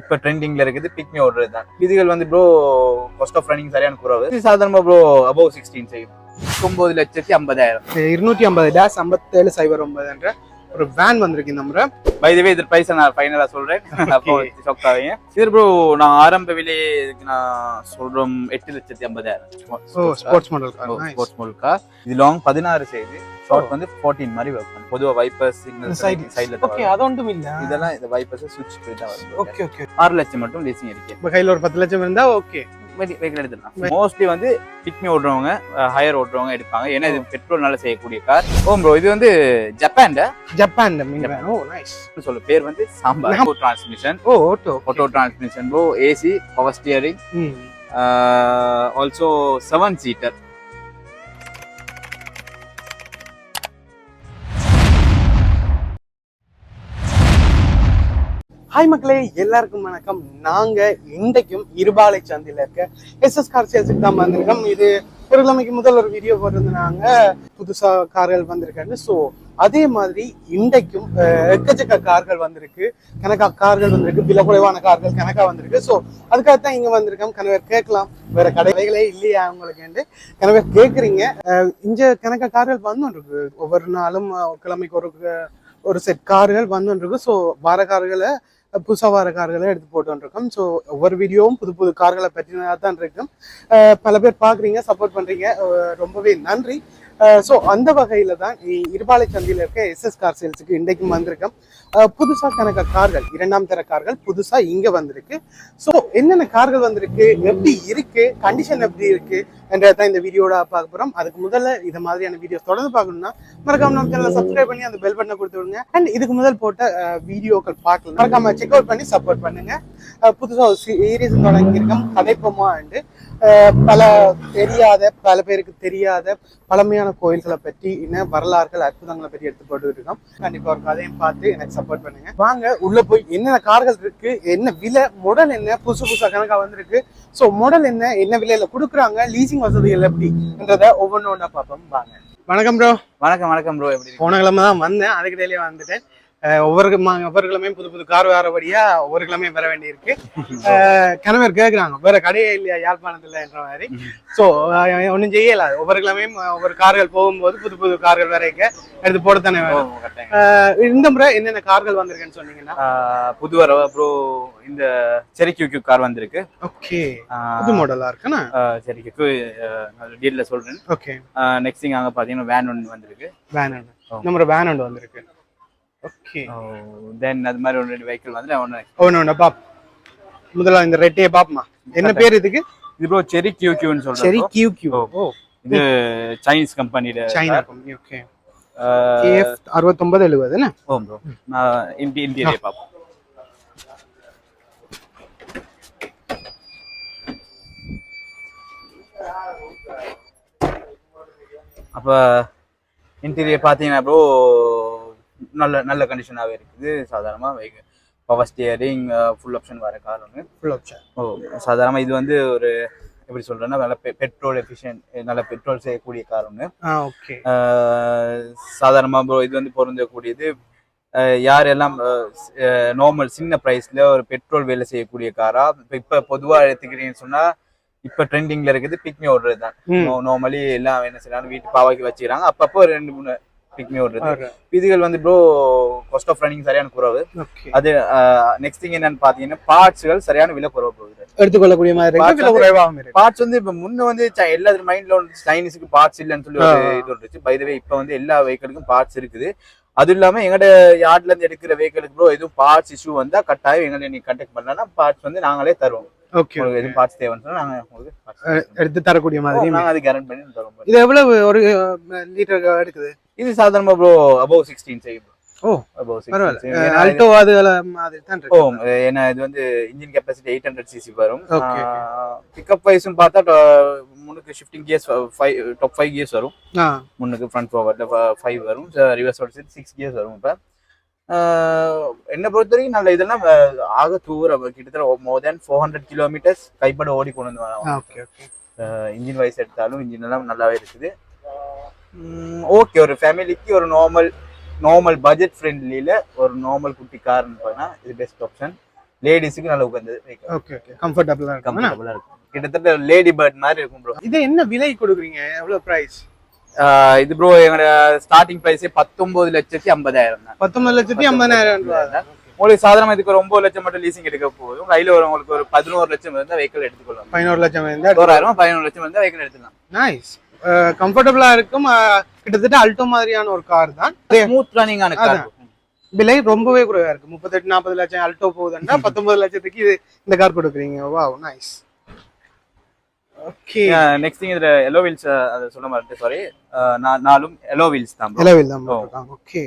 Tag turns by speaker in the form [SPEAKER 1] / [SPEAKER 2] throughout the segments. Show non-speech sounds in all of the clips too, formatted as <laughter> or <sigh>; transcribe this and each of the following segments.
[SPEAKER 1] இப்போ ட்ரெண்டிங்ல இருக்குது பிக்மி ஓடுறது தான். இதுகள் வந்து ப்ரோ காஸ்ட் ஆஃப் ரன்னிங் சரியான குறவு. இது சாதாரணமாக ப்ரோ அபவ் சிக்ஸ்டீன் செய்யும். ஒன்பது லட்சத்தி ஐம்பதாயிரம்.
[SPEAKER 2] இருநூற்றி ஐம்பது டேஷ் ஐம்பத்தேழு சைபர் ஒன்பதுன்ற ஒரு வேன் வந்திருக்கு இந்த முறை.
[SPEAKER 1] பை வே இது பிரைஸ் நான் ஃபைனலா சொல்றேன். <laughs> அப்போ ஷாக் ஆவீங்க. இது ப்ரோ நான் ஆரம்ப விலையே இதுக்கு நான் சொல்றோம் எட்டு லட்சத்தி ஐம்பதாயிரம்.
[SPEAKER 2] ஸ்போர்ட்ஸ் மாடல் கார்
[SPEAKER 1] ஸ்போர்ட்ஸ் முழுக்கா இது லாங் பதினாறு செய்து ஷார்ட் வந்து 14 மாதிரி ஒர்க் பண்ணும் பொதுவா வைப்பர்ஸ் சிக்னல்
[SPEAKER 2] Side-
[SPEAKER 1] சைடுல
[SPEAKER 2] ஓகே அது ஒன்றும் இல்ல.
[SPEAKER 1] இதெல்லாம் இந்த வைப்பர்ஸ் சுவிட்ச் தான் வரும்.
[SPEAKER 2] ஓகே ஓகே
[SPEAKER 1] ஆறு லட்சம் மட்டும் லீசிங் இருக்கு.
[SPEAKER 2] இப்போ கையில் ஒரு பத்து லட்சம் இருந்தா ஓகே
[SPEAKER 1] வெஹிக்கிள் எடுத்துக்கலாம். மோஸ்ட்லி வந்து பிக்மி ஓடுறவங்க ஹையர் ஓடுறவங்க எடுப்பாங்க. ஏன்னா இது பெட்ரோல் நல்லா செய்யக்கூடிய கார் ஓ ப்ரோ இது வந்து ஜப்பான்ட
[SPEAKER 2] ஜப்பான் மீன் வேன் ஓ நைஸ்
[SPEAKER 1] சொல்ல. பேர் வந்து Sambar. Transmission
[SPEAKER 2] oh auto
[SPEAKER 1] auto transmission bro AC power steering also seven seater
[SPEAKER 2] hi மக்களே எல்லாருக்கும் வணக்கம். நாங்க இன்றைக்கும் இருபாலை சந்தையில இருக்க எஸ்எஸ் கார் சேல்ஸுக்கு தான் வந்திருக்கோம். இது ஒரு முதல் ஒரு வீடியோ போட்டிருந்தாங்க புதுசா கார்கள் வந்திருக்காங்க. ஸோ அதே மாதிரி இன்றைக்கும் எக்கச்சக்க கார்கள் வந்திருக்கு. கணக்கா கார்கள் வந்திருக்கு. வில குறைவான கார்கள் கணக்கா வந்திருக்கு. ஸோ அதுக்காக தான் இங்க வந்திருக்கோம். கணவர் கேட்கலாம். வேற கடைகளே இல்லையா உங்களுக்கு கணவர் கேட்குறீங்க. இங்க கணக்கா கார்கள் வந்துருக்கு ஒவ்வொரு நாளும் கிழமைக்கு ஒரு ஒரு செட் கார்கள் வந்துருக்கு ஸோ வார கார்களை புதுசாக வர கார்களை எடுத்து போட்டுருக்கோம். ஸோ ஒவ்வொரு வீடியோவும் புது புது கார்களை பற்றினதாக தான் இருக்கும். பல பேர் பார்க்குறீங்க சப்போர்ட் பண்ணுறீங்க ரொம்பவே நன்றி. ஸோ அந்த வகையில் தான் இருபாலை சந்தையில் இருக்க எஸ்எஸ் கார் சேல்ஸுக்கு இன்றைக்கும் வந்திருக்கோம் புதுசாக கணக்க கார்கள் இரண்டாம் தர கார்கள் புதுசாக இங்கே வந்திருக்கு. ஸோ என்னென்ன கார்கள் வந்திருக்கு எப்படி இருக்கு கண்டிஷன் எப்படி இருக்கு என்றதான் இந்த வீடியோட பார்க்க போகிறோம் அதுக்கு முதல்ல இது மாதிரியான வீடியோஸ் தொடர்ந்து பார்க்கணும்னா மறக்காம நம்ம சேனலை சப்ஸ்கிரைப் பண்ணி அந்த பெல் பட்டனை கொடுத்து விடுங்க. அண்ட் இதுக்கு முதல் போட்ட வீடியோக்கள் பார்க்கலாம். மறக்காம செக் அவுட் பண்ணி சப்போர்ட் பண்ணுங்க. புதுசாக ஒரு சீரீஸ் தொடங்கியிருக்கோம். கதைப்போமா அண்டு பல தெரியாத பல பேருக்கு தெரியாத பழமையான கோயில்களை பற்றி இன்னும் வரலாறுகள் அற்புதங்களை பற்றி எடுத்து போட்டு இருக்கோம் கண்டிப்பா ஒரு கதையும் பார்த்து எனக்கு சப்போர்ட் பண்ணுங்க. வாங்க உள்ள போய் என்னென்ன கார்கள் இருக்கு என்ன விலை மாடல் என்ன புதுசு புதுசா கணக்கா வந்திருக்கு. ஸோ மாடல் என்ன என்ன விலையில கொடுக்குறாங்க லீசிங் வசதிகள் எப்படின்றத ஒவ்வொன்று ஒன்றா பார்ப்போம். வாங்க. வணக்கம் ப்ரோ
[SPEAKER 1] வணக்கம் வணக்கம் ப்ரோ எப்படி இருக்கீங்க?
[SPEAKER 2] போன கிழமை தான் வந்தேன். அதுக்கு டெய்லியே வந்துட்டேன். ஒவ்வொரு ஒவ்வொரு கிழமையும் புது புது கார் வரபடியா ஒவ்வொரு கிழமையும் வர வேண்டியிருக்கு. கணவர் கேட்குறாங்க வேற கடையே இல்லையா யாழ்ப்பாணத்துல என்ற மாதிரி ஸோ ஒன்றும் செய்யல. ஒவ்வொரு கிழமையும் ஒவ்வொரு கார்கள் போகும்போது புது புது கார்கள் வரைக்க எடுத்து போடத்தானே வேணும். இந்த முறை என்னென்ன கார்கள் வந்திருக்குன்னு சொன்னீங்கன்னா.
[SPEAKER 1] புது வரவ ப்ரோ இந்த செரி கியூ கியூ கார் வந்திருக்கு.
[SPEAKER 2] ஓகே. புது மாடலா இருக்குண்ணா?
[SPEAKER 1] ஆஹ் செரி கியூ டீல்ல சொல்றேன்.
[SPEAKER 2] ஓகே.
[SPEAKER 1] நெக்ஸ்ட் அங்க பாத்தீங்கன்னா வேன் ஒன்று வந்திருக்கு.
[SPEAKER 2] வேன். இந்த முறை வேன் ஒன்று வந்திருக்கு. ஓகே
[SPEAKER 1] தென் அது மாதிரி ஒன்று ரெண்டு வெஹிக்கிள் வந்து ஒன்று
[SPEAKER 2] ஒன்று ஒன்று பாப். முதல்ல இந்த ரெட்டையை பாப்பமா என்ன பேர் இதுக்கு?
[SPEAKER 1] இது ப்ரோ செரி கியூ கியூன்னு
[SPEAKER 2] சரி
[SPEAKER 1] சொல்றேன்
[SPEAKER 2] கியூ கியூ
[SPEAKER 1] ஓ. இது சைனீஸ் கம்பெனில
[SPEAKER 2] சைனா கம்பெனி ஓகே கேஎஃப் அறுபத்தொன்பது எழுபது என்ன?
[SPEAKER 1] ஓ ப்ரோ நான் இன்டி இன்டீரியர் பார்ப்போம் அப்போ இன்டீரியர் பார்த்தீங்கன்னா ப்ரோ நல்ல நல்ல கண்டிஷனாகவே இருக்குது. சாதாரணமாக பவர் ஸ்டியரிங் ஃபுல் ஆப்ஷன் வர கார் ஒன்று
[SPEAKER 2] ஃபுல் ஆப்ஷன்
[SPEAKER 1] ஓ சாதாரணமாக இது வந்து ஒரு எப்படி சொல்கிறேன்னா நல்ல பெட்ரோல் எஃபிஷியன்ட் நல்ல பெட்ரோல் செய்யக்கூடிய கார் ஒன்று
[SPEAKER 2] ஓகே
[SPEAKER 1] சாதாரணமாக ப்ரோ இது வந்து பொருந்தக்கூடியது. அஹ் யார் எல்லாம் நார்மல் சின்ன ப்ரைஸில் ஒரு பெட்ரோல் வேலை செய்யக்கூடிய காரா இப்போ இப்போ பொதுவாக எடுத்துக்கிறீங்கன்னு சொன்னால் இப்போ ட்ரெண்டிங்கில் இருக்குது பிக்மி ஓடுறது தான். நார்மலி எல்லாம் என்ன செய்யறாங்க வீட்டு பாவாக்கி வச்சுக்கிறாங்க. அப்பப்போ ரெண்டு மூணு பிக்மி ஓடுறது இதுகள் வந்து ப்ரோ காஸ்ட் ஆஃப் ரன்னிங் சரியான குறவு. அது நெக்ஸ்ட் திங் என்னன்னு பார்த்தீங்கன்னா பார்ட்ஸ்கள் சரியான விலை குறவு போகுது.
[SPEAKER 2] எடுத்துக்கொள்ளக்கூடிய மாதிரி
[SPEAKER 1] பார்ட்ஸ் வந்து இப்ப முன்ன வந்து எல்லா மைண்ட்ல வந்து சைனீஸுக்கு பார்ட்ஸ் இல்லைன்னு சொல்லி ஒரு இது இருந்துச்சு. பை வே இப்ப வந்து எல்லா வெஹிக்கிளுக்கும் பார்ட்ஸ் இருக்குது. அது இல்லாம எங்கட யார்ட்ல இருந்து எடுக்கிற வெஹிக்கிளுக்கு ப்ரோ எதுவும் பார்ட்ஸ் இஷ்யூ வந்தா கட்டாயம் எங்களை நீங்க கண்டெக்ட் பண்ணலாம் பார்ட்ஸ் வந்து நாங்களே தருவோம்.
[SPEAKER 2] ஓகே
[SPEAKER 1] உங்களுக்கு எதுவும் பார்ட்ஸ் தேவைன்னு சொன்னா நாங்க உங்களுக்கு.
[SPEAKER 2] எடுத்து தரக்கூடிய மாதிரி
[SPEAKER 1] நாங்க அது கேரண்ட் பண்ணி தருவோம்
[SPEAKER 2] இது எவ்வளவு ஒரு லிட்டர் எடுக்குது?
[SPEAKER 1] இது சாதாரணமா ப்ரோ அபவ் சிக்ஸ்டீன் செய்யும்
[SPEAKER 2] ஓ அல்டோ அது மாதிரி தான்
[SPEAKER 1] ஓ ஏன்னா இது வந்து engine capacity eight hundred CC வரும். பிக்கப் வைஸ்னு பார்த்தா முன்னுக்கு shifting gears five top five gears வரும். முன்னுக்கு ஃப்ரண்ட் ஃபார்வர்டில் ஃபைவ் வரும். ரிவர்ஸ் சிக்ஸ் கியர்ஸ் வரும் இப்போ. என்னை பொறுத்த வரைக்கும் நல்ல இதெல்லாம் ஆக தூரம் கிட்டத்தட்ட more than four hundred kilometres கைப்பட ஓடி கொண்டு வந்து வரலாம்
[SPEAKER 2] ஓகே ஓகே
[SPEAKER 1] இன்ஜின் வைஸ் எடுத்தாலும் இன்ஜின் எல்லாம் நல்லாவே இருக்குது. ஓகே ஒரு ஃபேமிலிக்கு ஒரு நார்மல் நார்மல் பட்ஜெட் ஃப்ரெண்ட்லியில் ஒரு நார்மல் குட்டி கார்னு பார்த்தா இது பெஸ்ட் ஆப்ஷன் லேடிஸுக்கு நல்ல உட்காந்து
[SPEAKER 2] ஓகே ஓகே கம்ஃபர்டபுளா இருக்கும்?
[SPEAKER 1] கம்ஃபர்டபுளா இருக்கும். கிட்டத்தட்ட லேடி பேர்ட் மாதிரி இருக்கும் ப்ரோ
[SPEAKER 2] இது என்ன விலை கொடுக்குறீங்க? எவ்வளவு பிரைஸ்
[SPEAKER 1] இது ப்ரோ எங்களோட ஸ்டார்டிங் பிரைஸே பத்தொன்பது லட்சத்தி ஐம்பதாயிரம் தான்.
[SPEAKER 2] பத்தொன்பது லட்சத்தி ஐம்பதாயிரம் ரூபாய்.
[SPEAKER 1] உங்களுக்கு சாதாரண இதுக்கு ஒரு ஒன்பது லட்சம் மட்டும் லீசிங் எடுக்க போதும். கையில ஒரு உங்களுக்கு ஒரு பதினோரு லட்சம் இருந்தா வெஹிக்கிள் எடுத்துக்கொள்ளலாம்.
[SPEAKER 2] பதினோரு லட்சம் இருந்தா
[SPEAKER 1] தோராயிரம் பதினோரு லட்சம் இருந்தா வெஹிக்கிள் எடுத்துக்கலாம்.
[SPEAKER 2] நைஸ் கம்ஃபர்டபுளா இருக்கும். கிட்டத்தட்ட அல்டோ மாதிரியான ஒரு கார் தான்.
[SPEAKER 1] ஸ்மூத் ரன்னிங் ஆன கார்
[SPEAKER 2] விலை ரொம்பவே குறைவா இருக்கு. முப்பத்தெட்டு நாற்பது லட்சம் அல்டோ போகுதுன்னா பத்தொன்பது லட்சத்துக்கு இது இந்த கார் கொடுக்குறீங்க. Wow nice okay
[SPEAKER 1] next thing இதுல எல்லோ வீல்ஸ் அதை சொல்ல மாட்டேன் சாரி நாலும் எல்லோ வீல்ஸ் தான் bro.
[SPEAKER 2] எலவில் தான் ஓகே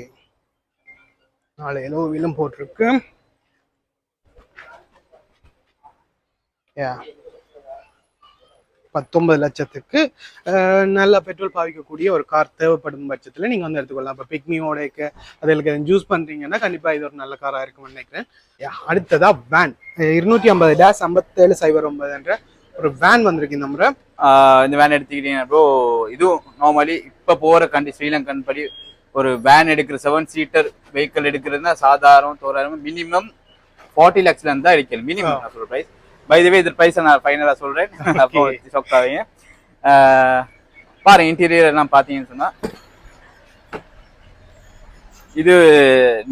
[SPEAKER 2] நாலு எலோவிலும் போட்டிருக்கு. யா பத்தொன்பது லட்சத்துக்கு நல்ல பெட்ரோல் பாவிக்கக்கூடிய ஒரு கார் தேவைப்படும் பட்சத்தில் நீங்கள் வந்து எடுத்துக்கொள்ளலாம். இப்போ பிக்மியோட அதுக்கு ஜூஸ் பண்ணுறீங்கன்னா கண்டிப்பாக இது ஒரு நல்ல காராக இருக்கும்னு நினைக்கிறேன். Yeah, அடுத்ததா வேன் இருநூற்றி ஐம்பது டேஷ் ஐம்பத்தேழு சைபர் ஒன்பதுன்ற ஒரு வேன் வந்திருக்கு இந்த முறை.
[SPEAKER 1] இந்த வேன் எடுத்துக்கிட்டீங்கன்னா ப்ரோ இதுவும் நார்மலி இப்ப போற கண்டி ஸ்ரீலங்கன் படி ஒரு வேன் எடுக்கிற செவன் சீட்டர் வெஹிக்கிள் எடுக்கிறதுனா சாதாரண தோராயிரம் மினிமம் ஃபார்ட்டி லேக்ஸ்ல இருந்து தான் எடுக்கணும் மினிமம் நான் சொல்ற பிரைஸ் பை வே இது பிரைஸ் நான் ஃபைனலா சொல்றேன். <laughs> அப்போ ஷாக் ஆவீங்க. பாருங்க இன்டீரியர் எல்லாம் பாத்தீங்கன்னு சொன்னா. இது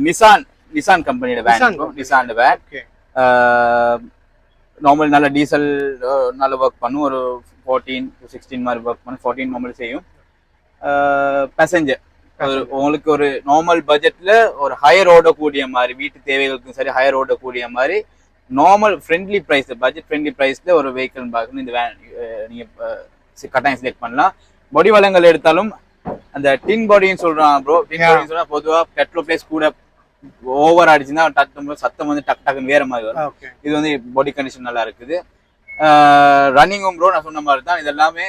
[SPEAKER 1] நிசான் நிசான் கம்பெனியோட வேன். நிசான் வேன் நார்மல் நல்ல டீசல் நல்ல ஒர்க் பண்ணும். ஒரு ஃபோர்டீன் சிக்ஸ்டீன் மாதிரி ஒர்க் பண்ணும் ஃபோர்டீன் நார்மல் செய்யும். பேசஞ்சர் உங்களுக்கு ஒரு நார்மல் பட்ஜெட்ல ஒரு ஹையர் ஓடக்கூடிய மாதிரி வீட்டு தேவைகளுக்கும் சரி ஹையர் ஓடக்கூடிய மாதிரி normal friendly price budget friendly ப்ரைஸ்ல ஒரு வெஹிக்கிள் பார்க்கணும் இந்த வேன் நீங்க கட்டாயம் செலக்ட் பண்ணலாம். பாடி வளங்கள் எடுத்தாலும் அந்த டின் பாடின்னு சொல்றான் ப்ரோ டின். பாடின்னு சொன்னா பொதுவா பெட்ரோல் பிளேஸ் கூட ஓவர் ஆடிச்சுன்னா டக்கு சத்தம் வந்து டக் டக்குன்னு வேற மாதிரி வரும். இது வந்து பாடி கண்டிஷன் நல்லா இருக்குது. ரன்னிங்கும் ப்ரோ நான் சொன்ன மாதிரி தான். இது எல்லாமே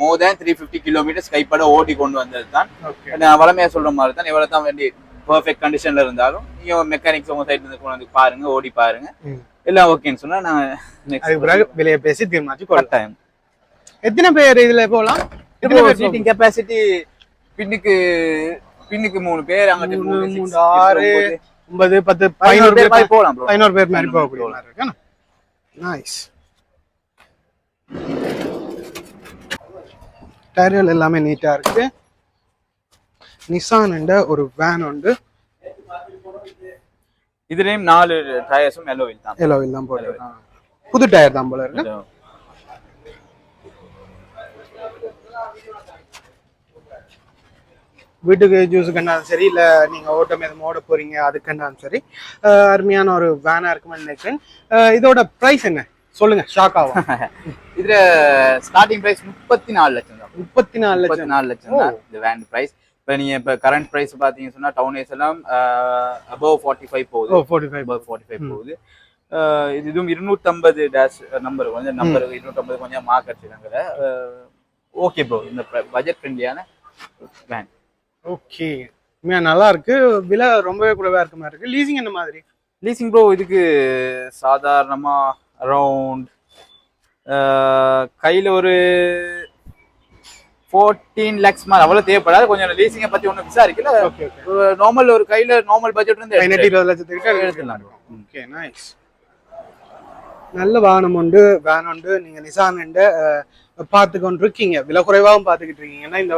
[SPEAKER 1] more than three fifty kilometres கைப்பட ஓடி கொண்டு வந்தது தான். நான் வளமையா சொல்ற மாதிரி தான். எவ்வளவு தான் வேண்டி பர்ஃபெக்ட் கண்டிஷன்ல இருந்தாலும் நீங்க மெக்கானிக்ஸ் உங்க சைட்ல இருந்து கொண்டு வந்து பாருங்க ஓடி பாருங்க. எல்லாம் ஓகேன்னு சொன்னா நான் நெக்ஸ்ட்
[SPEAKER 2] பிறகு விலையை பேசி தீர்மானிச்சு
[SPEAKER 1] டைம்
[SPEAKER 2] எத்தனை பேர் இதுல போகலாம்? எத்தனை பேர்
[SPEAKER 1] சீட்டிங் கெப்பாசிட்டி பின்னுக்கு பின்னுக்கு மூணு பேர் அங்கிட்டு
[SPEAKER 2] மூணு, ஆறு,
[SPEAKER 1] ஒன்பது.
[SPEAKER 2] பத்து
[SPEAKER 1] பதினோரு பேர் மாதிரி போகலாம்
[SPEAKER 2] பதினோரு பேர் மாதிரி போகக்கூடிய நைஸ் டயர்கள் எல்லாமே நீட்டா இருக்கு. நிசான் ஒரு வேன் உண்டு.
[SPEAKER 1] இதுலயும் நாலு டயர்ஸும் எல்லோ வீல் தான்.
[SPEAKER 2] எல்லோ தான் போட்டுருக்காங்க. புது டயர் தான் போல இருக்கு. வீட்டுக்கு ஜூஸ் கண்டாலும் சரி இல்ல நீங்க ஓட்டம் எதுவும் ஓட போறீங்க அதுக்கண்டாலும் சரி அஹ் அருமையான ஒரு வேனா இருக்கும்னு நினைக்கிறேன். இதோட பிரைஸ் என்ன? சொல்லுங்க ஷாக் ஆகும். <laughs>
[SPEAKER 1] இதுல ஸ்டார்டிங் பிரைஸ் முப்பத்தி நாலு லட்சம் தான்.
[SPEAKER 2] முப்பத்தி நாலு லட்சம்.
[SPEAKER 1] நாலு லட்சம் தான் இந்த வேன் பிரைஸ் இப்போ நீங்க இப்போ கரண்ட் பிரைஸ் பாத்தீங்கன்னு சொன்னா டவுன் ஏஸ் எல்லாம் அபவ் ஃபார்ட்டி ஃபைவ் போகுது.
[SPEAKER 2] Forty five
[SPEAKER 1] above forty five போகுது இது இதுவும் இருநூத்தம்பது டேஷ் நம்பர் கொஞ்சம் நம்பர் இருநூத்தம்பது கொஞ்சம் மார்க் அடிச்சிருக்காங்க. ஓகே ப்ரோ இந்த பட்ஜெட் ஃப்ரெண்ட்லியான வேன்
[SPEAKER 2] ஓகே நல்லா இருக்கு. விலை ரொம்பவே குறைவா இருக்க மாதிரி இருக்கு. லீசிங் என்ன மாதிரி?
[SPEAKER 1] லீசிங் ப்ரோ இதுக்கு சாதாரணமா அரவுண்ட் கையில ஒரு ஃபோர்டீன் லேக்ஸ் மாதிரி. அவ்வளவு தேவைப்படாது. கொஞ்சம் லீசிங்கை பத்தி ஒன்றும் விசாரிக்கல. நார்மல் ஒரு கையில நார்மல் பட்ஜெட் இருந்து
[SPEAKER 2] பதினெட்டு இருபது லட்சத்துக்கிட்ட
[SPEAKER 1] எடுத்துக்கலாம் bro. ம்.
[SPEAKER 2] ஓகே நைஸ் நல்ல வாகனம் உண்டு வேன் உண்டு. நீங்க நிசான் உண்டு பார்த்து கொண்டு இருக்கீங்க விலை குறைவாகவும் பார்த்துக்கிட்டு இருக்கீங்கன்னா இந்த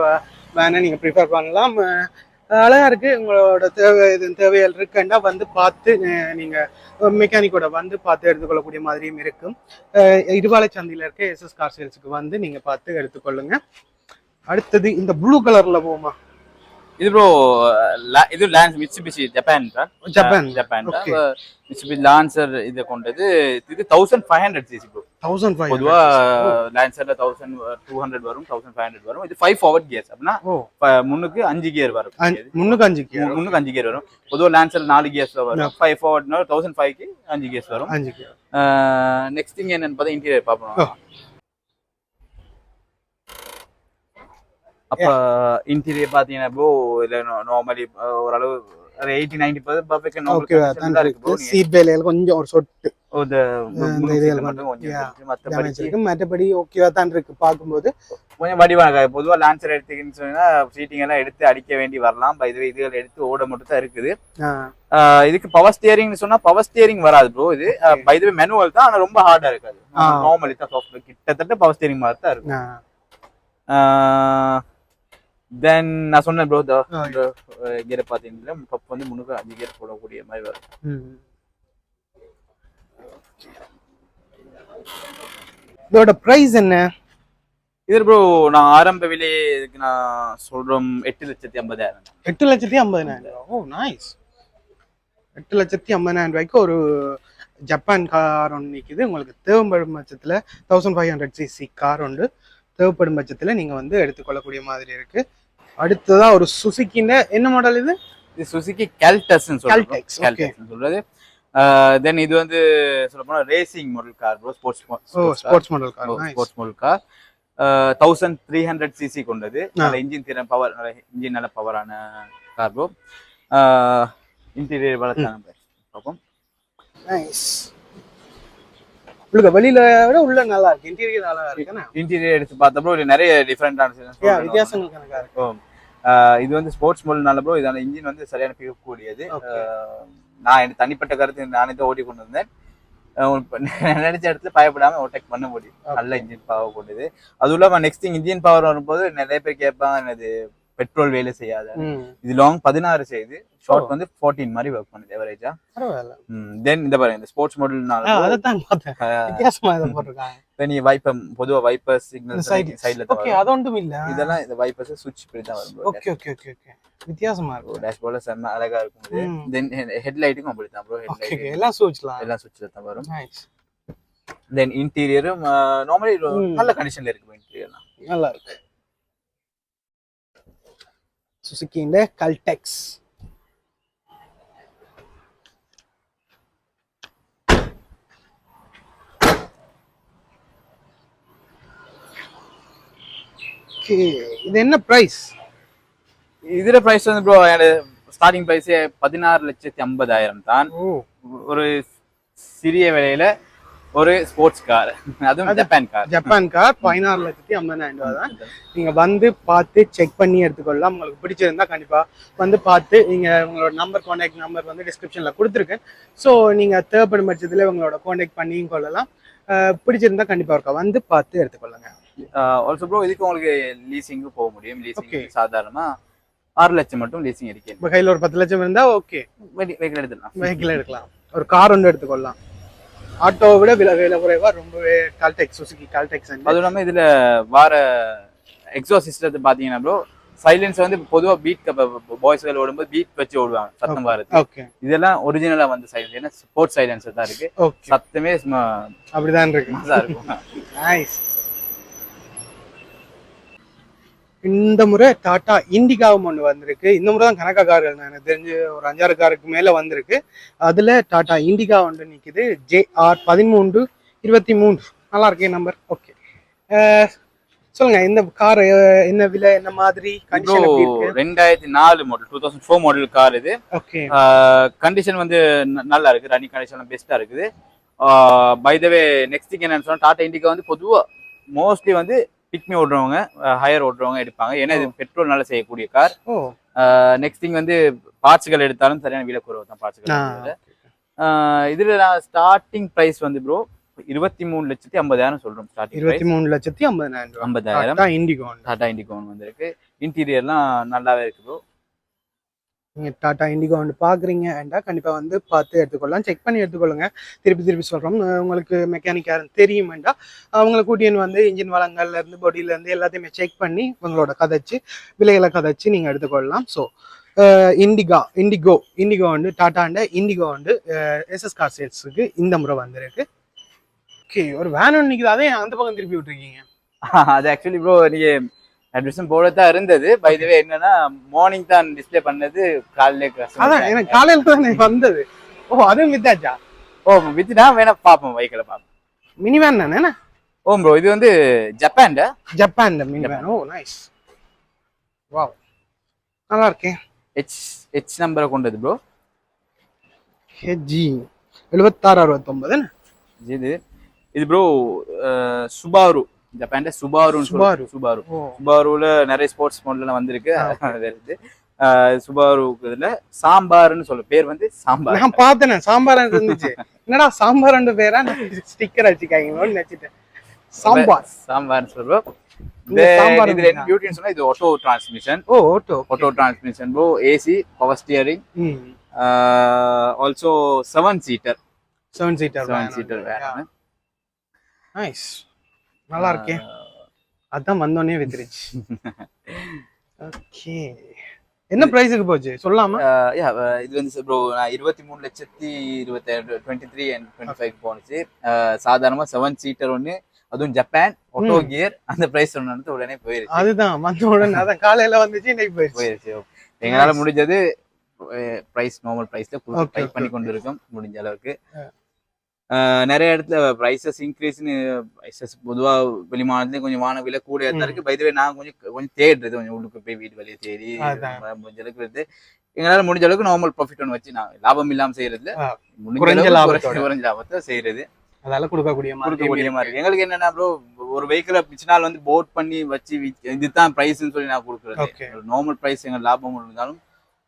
[SPEAKER 2] வேணால் நீங்கள் ப்ரிஃபர் பண்ணலாம். அழகாக அழகா இருக்கு. உங்களோட தேவை இது தேவைகள் இருக்குன்னா வந்து பார்த்து நீங்கள் மெக்கானிக்கோட வந்து பார்த்து எடுத்துக்கொள்ளக்கூடிய மாதிரியும் இருக்கும். அஹ், இருபாலை இருக்க எஸ்எஸ் கார் சேல்ஸுக்கு வந்து நீங்கள் பார்த்து எடுத்துக்கொள்ளுங்க. அடுத்தது இந்த ப்ளூ கலரில் போமா
[SPEAKER 1] இது ப்ரோ இது Lance Mitsubishi Japan
[SPEAKER 2] Japan
[SPEAKER 1] Japan
[SPEAKER 2] Okay.
[SPEAKER 1] Mitsubishi Lancer இதை கொண்டது. இது thousand five hundred CC bro
[SPEAKER 2] thousand five
[SPEAKER 1] பொதுவா லான்சர்ல தௌசண்ட் டூ ஹண்ட்ரட் வரும் தௌசண்ட் ஃபைவ் ஹண்ட்ரட் வரும். இது ஃபைவ் ஃபார்வர்ட் கியர்ஸ் அப்படின்னா முன்னுக்கு அஞ்சு கியர் வரும்.
[SPEAKER 2] முன்னுக்கு அஞ்சு கியர்
[SPEAKER 1] முன்னுக்கு அஞ்சு கியர் வரும். பொதுவா லான்சர் நாலு கியர்ஸ்ல வரும். ஃபைவ் ஃபார்வர்ட்னா தௌசண்ட் ஃபைவ்க்கு அஞ்சு கியர்ஸ் வரும்.
[SPEAKER 2] அஞ்சு கியர்
[SPEAKER 1] நெக்ஸ்ட் திங் என்னன்னு பார்த்தா இன்டீரியர் பார்ப்போம். அப்ப இன்டீரியர் பாத்தீங்கன்னா ப்ரோ இதுல நார்மலி ஓரளவு ஒரு எயிட்டி நைன்டி பர்ஃபெக்ட்
[SPEAKER 2] ஓகே தான் இருக்கு சீட் கொஞ்சம் ஒரு சொட்டு. மற்றபடி ஓகேவா தான் இருக்கு பார்க்கும்போது.
[SPEAKER 1] கொஞ்சம் வடிவான பொதுவா லான்சர் எடுத்தீங்கன்னு சொன்னா சீட்டிங் எல்லாம் எடுத்து அடிக்க வேண்டி வரலாம். இதுகள் எடுத்து ஓட மட்டும் தான் இருக்குது. இதுக்கு பவர் ஸ்டியரிங்னு சொன்னா பவர் ஸ்டியரிங் வராது ப்ரோ இது. பை இதுவே மெனுவல் தான் ஆனா ரொம்ப ஹார்டா இருக்காது. நார்மலி தான் கிட்டத்தட்ட பவர் ஸ்டியரிங் மாதிரி தான் இருக்கும். தென் நான் சொன்னேன் ப்ரோ. கியரை பார்த்தீங்கன்னா பப் வந்து முன்னுக்கு அஞ்சு கியர் போடக்கூடிய மாதிரி வரும்.
[SPEAKER 2] இதோட பிரைஸ் என்ன?
[SPEAKER 1] இது ப்ரோ நான் ஆரம்ப விலை இதுக்கு நான் சொல்றோம் எட்டு லட்சத்தி ஐம்பதாயிரம்.
[SPEAKER 2] எட்டு லட்சத்தி ஐம்பதினாயிரம் ரூபா ஓ நைஸ் எட்டு லட்சத்தி ஐம்பதினாயிரம் ரூபாய்க்கு ஒரு ஜப்பான் கார் ஒன்று நிற்கிது உங்களுக்கு தேவைப்படும் பட்சத்தில் thousand five hundred CC car ஒன்று தேவைப்படும் பட்சத்தில் நீங்கள் வந்து எடுத்துக்கொள்ளக்கூடிய மாதிரி இருக்கு. அடுத்ததா ஒரு சுசுக்கின்ற என்ன மாடல் இது?
[SPEAKER 1] இது சுசுகி கேல்டஸ்ன்னு
[SPEAKER 2] okay.
[SPEAKER 1] கேல்டஸ்ன்னு சொல்றது. தென் இது வந்து சொல்ல போனா racing model car bro sports
[SPEAKER 2] sports model car
[SPEAKER 1] sports model car thousand three hundred CC கொண்டது. நல்ல இன்ஜின் திறன் பவர் நல்ல இன்ஜின் நல்ல பவரான கார் ப்ரோ இன்டீரியர் வளர்த்தான பார்ப்போம்.
[SPEAKER 2] நைஸ் உங்களுக்கு வெளியில விட உள்ள நல்லா இருக்கு. இன்டீரியர் நல்லா இருக்குண்ணா
[SPEAKER 1] இன்டீரியர் எடுத்து பார்த்தப்போ இது நிறைய டிஃப்ரெண்டான
[SPEAKER 2] வித்தியாசங்கள் கணக்கா இருக்கு.
[SPEAKER 1] இது வந்து ஸ்போர்ட்ஸ் மாடல்னால ப்ரோ இதான இன்ஜின் வந்து சரியான பிகப் கூடியது.
[SPEAKER 2] Okay.
[SPEAKER 1] ஆஹ் நான் எனக்கு தனிப்பட்ட கருத்து நானே தான் ஓடி கொண்டு வந்தேன் ஒரு <laughs> நினைச்ச இடத்துல பயப்படாம ஓட்டெக் பண்ண முடியும். நல்ல இன்ஜின் பவர் கொண்டது. அதுவும் இல்லாம நெக்ஸ்ட் இன்ஜின் பவர் வரும்போது நிறைய பேர் கேட்பாங்க என்னது பெட்ரோல் வேலை செய்யாத. இது லாங் பதினாறு செய்யுது ஷார்ட். வந்து 14 மாதிரி ஒர்க் பண்ணுது எவரேஜா தென் இந்த பாருங்க இந்த ஸ்போர்ட்ஸ் மாடல்னால
[SPEAKER 2] அதைத்தான் பார்த்தேன். வித்தியாசமா இதை போட்டிருக்காங்க.
[SPEAKER 1] நீ வைப்பர் பொதுவா வைப்பர் சிக்னல்
[SPEAKER 2] Side.
[SPEAKER 1] சைடுல
[SPEAKER 2] ஓகே அது ஒன்றும் இல்ல.
[SPEAKER 1] இதெல்லாம் இந்த வைப்பர்ஸ் சுவிட்ச் இப்படி தான் வரும்
[SPEAKER 2] ஓகே ஓகே ஓகே ஓகே வித்தியாசமா இருக்கு.
[SPEAKER 1] டேஷ்போர்ட்ல செம்ம அழகா இருக்கும். தென் ஹெட்லைட்டுக்கும் அப்படி தான் ப்ரோ
[SPEAKER 2] ஓகே
[SPEAKER 1] ஹெட்லைட்
[SPEAKER 2] ஓகே எல்லாம் சூச்சலாம்
[SPEAKER 1] எல்லாம் சுவிட்ச்ல தான் வரும். தென் இன்டீரியரும் நார்மலி. நல்ல கண்டிஷன்ல இருக்கு இன்டீரியர்லாம்
[SPEAKER 2] நல்லா இருக்கு. சுசுக்கின்ற கல்டெக்ஸ். இது என்ன பிரைஸ்
[SPEAKER 1] இதுல பிரைஸ் வந்து ப்ரோ ஸ்டார்டிங் பிரைஸ் பதினாறு லட்சத்தி ஐம்பதாயிரம் தான். ஒரு சிறிய விலையில ஒரு ஸ்போர்ட்ஸ் கார் அதுவும் ஜப்பான் கார்
[SPEAKER 2] ஜப்பான் கார் பதினாறு லட்சத்தி ஐம்பதாயிரம் ரூபா தான். நீங்க வந்து பார்த்து செக் பண்ணி எடுத்துக்கொள்ளலாம். உங்களுக்கு பிடிச்சிருந்தா கண்டிப்பா வந்து பார்த்து நீங்க உங்களோட நம்பர் காண்டாக்ட் நம்பர் வந்து டிஸ்கிரிப்ஷன்ல கொடுத்துருக்கேன். ஸோ நீங்க தேவைப்படும் பட்சத்துல உங்களோட காண்டாக்ட் பண்ணியும் கொள்ளலாம். பிடிச்சிருந்தா கண்டிப்பா இருக்கா வந்து பார்த்து எடுத்துக்கொள்ளுங்க.
[SPEAKER 1] ஆல்சோ ப்ரோ இதுக்கு உங்களுக்கு லீசிங்கும் போக முடியும். லீசிங் சாதாரணமா ஆறு லட்சம் மட்டும் லீசிங்
[SPEAKER 2] இப்போ கையில ஒரு பத்து லட்சம் இருந்தா ஓகே
[SPEAKER 1] வெஹிக்கிள் எடுத்துடலாம்.
[SPEAKER 2] வெஹிக்கிள் எடுக்கலாம். ஒரு கார் ஒன்று எடுத்துக்கொள்ளலாம். ஆட்டோவை விட விலை விலை குறைவா ரொம்பவே கால்டெக்ஸ் சுசுகி கால்டெக்ஸ்
[SPEAKER 1] அதுவும் இல்லாம இதுல வார எக்ஸோ சிஸ்டத்தை பாத்தீங்கன்னா ப்ரோ சைலன்ஸ் வந்து பொதுவா பீட் பாய்ஸ்கள் ஓடும்போது பீட் வச்சு ஓடுவாங்க சத்தம் வரது
[SPEAKER 2] ஓகே
[SPEAKER 1] இதெல்லாம் ஒரிஜினலா வந்து சைலன்ஸ் ஏன்னா ஸ்போர்ட்ஸ் சைலன்ஸ் தான் இருக்கு. சத்தமே
[SPEAKER 2] அப்படிதான் இருக்கு. நைஸ் இந்த முறை டாடா இண்டிகாவும் ஒன்று வந்திருக்கு. இந்த முறை தான் கணக்கா கார்கள் எனக்கு தெரிஞ்சு ஒரு அஞ்சாறு காருக்கு மேல வந்திருக்கு. அதுல டாடா இண்டிகா ஒன்று நிக்குது. ஜே ஆர் பதிமூன்று இருபத்தி மூன்று. நல்லா இருக்கே நம்பர். ஓகே சொல்லுங்க இந்த கார் என்ன விலை என்ன மாதிரி கண்டிஷன்
[SPEAKER 1] ரெண்டாயிரத்தி நாலு model two thousand four model car இது.
[SPEAKER 2] ஓகே
[SPEAKER 1] கண்டிஷன் வந்து நல்லா இருக்கு ரன்னிங் கண்டிஷன் பெஸ்டா இருக்குது. By the way next thing என்னன்னு சொன்னா டாடா இண்டிகா வந்து பொதுவா மோஸ்ட்லி வந்து பிக்மி ஓடுறவங்க ஹையர் ஓடுறவங்க எடுப்பாங்க. ஏன்னா இது பெட்ரோல் நல்லா செய்யக்கூடிய கார். நெக்ஸ்ட் திங் வந்து பார்ட்ஸ்கள் எடுத்தாலும் சரியான விலை குறைவு தான் பார்ட்ஸ்கள் இதுல நான் ஸ்டார்டிங் பிரைஸ் வந்து ப்ரோ இருபத்தி மூணு லட்சத்தி ஐம்பதாயிரம் சொல்றோம் ஸ்டார்டிங்
[SPEAKER 2] இருபத்தி மூணு லட்சத்தி ஐம்பதாயிரம்.
[SPEAKER 1] ஐம்பதாயிரம்.
[SPEAKER 2] டாடா இண்டிகோ
[SPEAKER 1] டாடா இண்டிகோன் வந்திருக்கு. இன்டீரியர்லாம் நல்லாவே இருக்கு ப்ரோ
[SPEAKER 2] நீங்கள் டாட்டா இண்டிகோ வந்து பார்க்குறீங்க அண்டா கண்டிப்பாக வந்து பார்த்து எடுத்துக்கொள்ளலாம். செக் பண்ணி எடுத்துக்கொள்ளுங்க. திருப்பி திருப்பி சொல்கிறோம் உங்களுக்கு மெக்கானிக் யாரும் தெரியுமெண்டா அவங்கள கூட்டின்னு வந்து இன்ஜின் வளங்கள்லேருந்து பொடியிலேருந்து எல்லாத்தையுமே செக் பண்ணி உங்களோட கதைச்சு விலைகளை கதைச்சு நீங்கள் எடுத்துக்கொள்ளலாம். ஸோ இண்டிகா இண்டிகோ இண்டிகோ வந்து டாட்டாண்ட இண்டிகோ வந்து எஸ்எஸ் கார் சேல்ஸுக்கு இந்த முறை வந்திருக்கு. ஓகே ஒரு வேன் ஒன்று நிற்குது அதே அந்த பக்கம் திருப்பி விட்டுருக்கீங்க. <laughs>
[SPEAKER 1] அது ஆக்சுவலி ப்ரோ நீங்கள் அட்மிஷன் போட தான் இருந்தது. பை வே என்னன்னா மார்னிங் தான் டிஸ்ப்ளே பண்ணது காலையில
[SPEAKER 2] அதான் எனக்கு காலையில் தான் வந்தது. ஓ அதுவும் வித்தாச்சா?
[SPEAKER 1] ஓ வித்துனா வேணா பாப்போம் வைக்கல பாப்போம்
[SPEAKER 2] மினி வேன் தானே
[SPEAKER 1] ஓ ப்ரோ இது வந்து ஜப்பான்ல
[SPEAKER 2] Japan mini van oh nice wow நல்லா இருக்கேன்.
[SPEAKER 1] ஹெச் ஹெச் நம்பரை கொண்டது ப்ரோ
[SPEAKER 2] ஹெச்ஜி எழுபத்தாறு அறுபத்தொன்பது
[SPEAKER 1] இது இது ப்ரோ சுபாரு ஜப்பான்ல சுபாருன்னு
[SPEAKER 2] சுபாரு.
[SPEAKER 1] சுபாரு சுபாருல நிறைய ஸ்போர்ட்ஸ் மாடல்லாம் வந்திருக்கு. வருது சுபாருக்கு இதுல சாம்பார்னு சொல்ல பேர் வந்து சாம்பார்.
[SPEAKER 2] நான் பார்த்தேன் சாம்பார் இருந்துச்சு. என்னடா சாம்பார் ரெண்டு பேரா ஸ்டிக்கர் வச்சுக்காங்கன்னு நினைச்சிட்டேன். சாம்பார்.
[SPEAKER 1] சாம்பார்னு இதுல என்ன பியூட்டின்னு சொன்னா இது auto transmission
[SPEAKER 2] oh auto
[SPEAKER 1] auto transmission bro AC power steering also seven seater
[SPEAKER 2] seven seater
[SPEAKER 1] seven seater van
[SPEAKER 2] nice நல்லா இருக்கே. அதான் வந்தோடனே வித்துருச்சு <laughs> ஓகே. என்ன பிரைஸுக்கு போச்சு? சொல்லாம?
[SPEAKER 1] யா இது வந்து ப்ரோ நான் இருபத்தி மூணு லட்சத்தி இருபத்தி twenty three and twenty five போனுச்சு. Uh, சாதாரணமா செவன் சீட்டர் ஒன்று அதுவும் ஜப்பான் ஆட்டோ கியர் அந்த பிரைஸ் சொன்னது உடனே போயிருச்சு.
[SPEAKER 2] அதுதான் வந்த உடனே அதான் காலையில வந்துச்சு இன்னைக்கு போயிடுச்சு
[SPEAKER 1] போயிருச்சு எங்களால முடிஞ்சது பிரைஸ் நார்மல் பிரைஸ்ல ட்ரை பண்ணி. கொண்டு இருக்கோம் முடிஞ்ச அளவுக்கு. நிறைய இடத்துல பிரைசஸ் இன்க்ரீஸ்னு பிரைசஸ் பொதுவா வெளிமாநிலத்துல கொஞ்சம் வான விலை கூட தான் இருக்கு. பைதவே நான் கொஞ்சம் கொஞ்சம் தேடுறது கொஞ்சம் உள்ளுக்கு போய் வீட்டு வெளியே தேடி முடிஞ்ச அளவுக்கு இருந்து எங்களால முடிஞ்ச அளவுக்கு நார்மல் ப்ராஃபிட் ஒன்று வச்சு நான் லாபம் இல்லாம செய்யறது
[SPEAKER 2] ஆ.
[SPEAKER 1] முடிஞ்ச
[SPEAKER 2] குறைஞ்ச லாபத்தோட.
[SPEAKER 1] குறைஞ்ச- லாபத்தை செய்யறது.
[SPEAKER 2] அதால கொடுக்கக்கூடிய
[SPEAKER 1] கொடுக்கக்கூடிய
[SPEAKER 2] மாதிரி
[SPEAKER 1] எங்களுக்கு என்னன்னா ப்ரோ ஒரு வெஹிக்கிளை பிச்சு நாள் வந்து போட் பண்ணி வச்சு இதுதான் பிரைஸ்னு சொல்லி நான் கொடுக்குறது. நார்மல் பிரைஸ் எங்க லாபம் இருந்தாலும்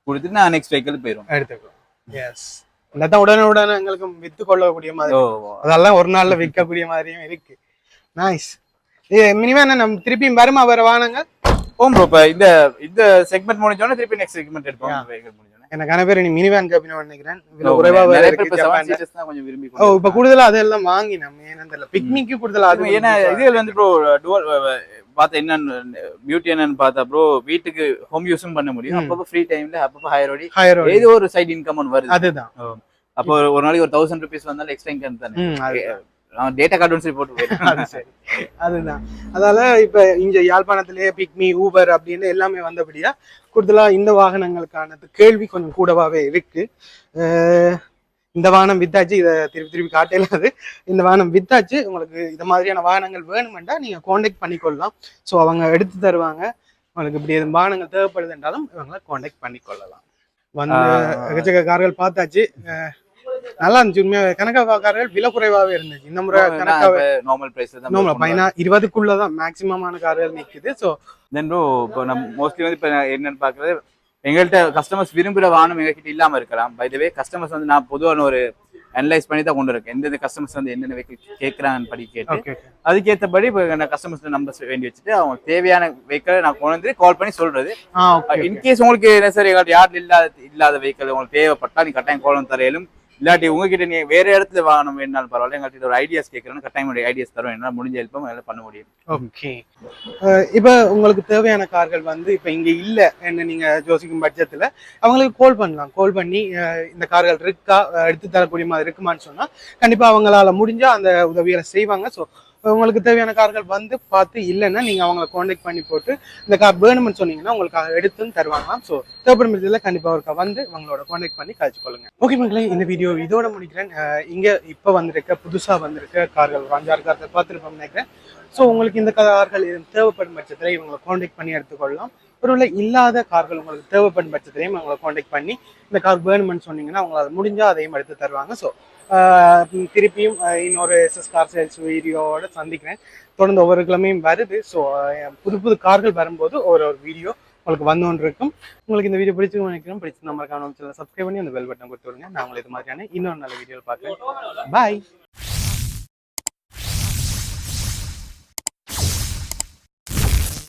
[SPEAKER 1] கொடுத்துட்டு நான் நெக்ஸ்ட் வெஹிக்கிள் போயிடும்
[SPEAKER 2] எடுத்துக்கோ எஸ் இதான் உடனே உடனே எங்களுக்கு வித்து கொள்ளக்கூடிய மாதிரி அதெல்லாம் ஒரு நாள்ல விற்கக்கூடிய மாதிரியும் இருக்கு. நைஸ் இது மினிமம் என்ன நம்ம திருப்பியும் வருமா வர வானங்க
[SPEAKER 1] ஓம் ப்ரோ இப்போ இந்த இந்த செக்மெண்ட் முடிஞ்சோடனே திருப்பி நெக்ஸ்ட் செக்மெண்ட் எடுப்போம்.
[SPEAKER 2] Yeah.
[SPEAKER 1] வெஹிக்கிள் முடிஞ்சோடனே.
[SPEAKER 2] எனக்கு கன பேர் நீ மினிவேன் கேபின் நினைக்கிறேன். இதுல
[SPEAKER 1] தான் கொஞ்சம் விரும்பி
[SPEAKER 2] ஓ இப்ப கூடுதலா அதெல்லாம் வாங்கி நம்ம ஏன்னு தெரியல. பிக்னிக்கு கூடுதலா அது
[SPEAKER 1] ஏன்னா இதுல வந்து ப்ரோ டுவல் பார்த்த என்னன்னு பியூட்டி என்னன்னு பார்த்தா ப்ரோ வீட்டுக்கு ஹோம் யூஸும் பண்ண முடியும். அப்பப்போ ஃப்ரீ டைம்ல அப்பப்போ ஹையர் ஓடி
[SPEAKER 2] ஹையர்
[SPEAKER 1] ஏதோ ஒரு சைடு இன்கம் ஒன்று வருது.
[SPEAKER 2] அதுதான்.
[SPEAKER 1] அப்போ ஒரு- நாளைக்கு ஒரு தௌசண்ட் ருபீஸ் வந்தாலும் எக்ஸ்ட்ரா இன்கம் தானே? டேட்டா கார்டு சொல்லி போட்டு
[SPEAKER 2] சரி. அதுதான். அதால இப்ப இங்க யாழ்ப்பாணத்திலேயே பிக்மி ஊபர் அப்படின்னு எல்லாமே வந்தபடியா கூடுதலா இந்த வாகனங்களுக்கான கேள்வி கொஞ்சம் கூடவாவே இருக்கு. இந்த வாகனம் வித்தாச்சு இதை திருப்பி திருப்பி காட்டலாது இந்த வாகனம் வித்தாச்சு உங்களுக்கு இந்த மாதிரியான வாகனங்கள் வேணுமெண்டா நீங்க காண்டாக்ட் பண்ணிக்கொள்ளலாம். ஸோ அவங்க எடுத்து தருவாங்க. உங்களுக்கு இப்படி எதுவும் வாகனங்கள் தேவைப்படுதுன்றாலும் இவங்களை காண்டாக்ட் பண்ணிக்கொள்ளலாம். வந்து. எக்கச்சக்க கார்கள் பார்த்தாச்சு. நல்லா இருந்துச்சு. உண்மையா கணக்கா கார்கள் விலை குறைவாவே இருந்துச்சு. இந்த முறை
[SPEAKER 1] நான்
[SPEAKER 2] கணக்கா
[SPEAKER 1] இப்ப நார்மல் பிரைஸ்ல தான்
[SPEAKER 2] நோம்ல பையனா இருபதுக்குள்ளதான் மேக்சிமமான கார்கள் நிக்குது. ஸோ
[SPEAKER 1] தென் ப்ரோ இப்போ நம்ம மோஸ்ட்லி வந்து இப்போ என்னன்னு பார்க்குறது எங்கள்கிட்ட கஸ்டமர்ஸ் விரும்புகிற வாகனம் எங்ககிட்ட இல்லாமல் இருக்கலாம். பை வே கஸ்டமர்ஸ் வந்து நான் பொதுவான ஒரு அனலைஸ் பண்ணி தான் கொண்டு இருக்கேன். எந்தெந்த கஸ்டமர்ஸ் வந்து என்னென்ன வெஹிக்கிள் கேட்குறாங்கன்னு படி கேட்டு. அதுக்கேற்றபடி இப்போ நான் கஸ்டமர்ஸ் நம்பர்ஸ் வேண்டி வச்சுட்டு அவங்க தேவையான வெஹிக்கிளை நான் கொண்டு வந்து கால் பண்ணி சொல்றது. இன்கேஸ் உங்களுக்கு என்ன சார் எங்கள்கிட்ட யாரும் இல்லாத இல்லாத வெஹிக்கிள் உங்களுக்கு தேவைப்பட்டா நீ கட்டாயம் காலம் தரையிலும் இல்லாட்டி உங்ககிட்ட நீ வேற இடத்துல வாகனம் வேணாலும் பரவாயில்ல எங்கள்கிட்ட ஒரு ஐடியாஸ் கேட்கறேன்னு கட்டாயம் ஐடியாஸ் தரும் என்னால் முடிஞ்ச ஹெல்ப்பும் எல்லாம் பண்ண முடியும்.
[SPEAKER 2] ஓகே இப்போ உங்களுக்கு தேவையான கார்கள் வந்து இப்போ இங்க இல்ல என்ன நீங்க யோசிக்கும் பட்சத்துல அவங்களுக்கு கால் பண்ணலாம். கால் பண்ணி இந்த கார்கள் இருக்கா? எடுத்து தரக்கூடிய மாதிரி இருக்குமான்னு சொன்னா கண்டிப்பா அவங்களால முடிஞ்சா அந்த உதவிகளை செய்வாங்க. ஸோ உங்களுக்கு தேவையான கார்கள் வந்து பார்த்து இல்லைன்னா நீங்க அவங்கள காண்டாக்ட் பண்ணி போட்டு இந்த கார் வேணும்னு சொன்னீங்கன்னா உங்களுக்கு எடுத்துன்னு தருவாங்களாம் ஸோ தேவைப்படும் இதில் கண்டிப்பா ஒருக்கா வந்து அவங்களோட காண்டாக்ட் பண்ணி கழிச்சு கொள்ளுங்க. ஓகே மக்களே இந்த வீடியோ இதோட முடிக்கிறேன். இங்கே இங்க இப்போ வந்திருக்க புதுசா வந்திருக்க கார்கள் ஒரு அஞ்சாறு கார்கள் பார்த்துருப்போம் நினைக்கிறேன். ஸோ உங்களுக்கு இந்த கார்கள் எதுவும் தேவைப்படும் பட்சத்தில் இவங்களை காண்டாக்ட் பண்ணி எடுத்துக்கொள்ளலாம். ஒருவேளை இல்லாத கார்கள் உங்களுக்கு தேவைப்படும் பட்சத்திலையும் அவங்களை காண்டாக்ட் பண்ணி இந்த கார் வேணும்னு சொன்னீங்கன்னா அவங்க முடிஞ்சால் அதையும் எடுத்து தருவாங்க. ஸோ திருப்பியும் இன்னொரு எஸ்எஸ் கார் சேல்ஸ் வீடியோவோட சந்திக்கிறேன். தொடர்ந்து ஒவ்வொரு கிழமையும் வருது. ஸோ புது புது கார்கள் வரும்போது ஒரு ஒரு வீடியோ உங்களுக்கு வந்து ஒன்று இருக்கும் உங்களுக்கு இந்த வீடியோ பிடிச்சிருக்கும் நினைக்கிறோம் பிடிச்ச நம்ம சேனல் சப்ஸ்கிரைப் பண்ணி அந்த பெல் பட்டன் கொடுத்து விடுங்க. நான் உங்களுக்கு இது மாதிரியான இன்னொரு நல்ல வீடியோ பார்க்குறேன். பாய்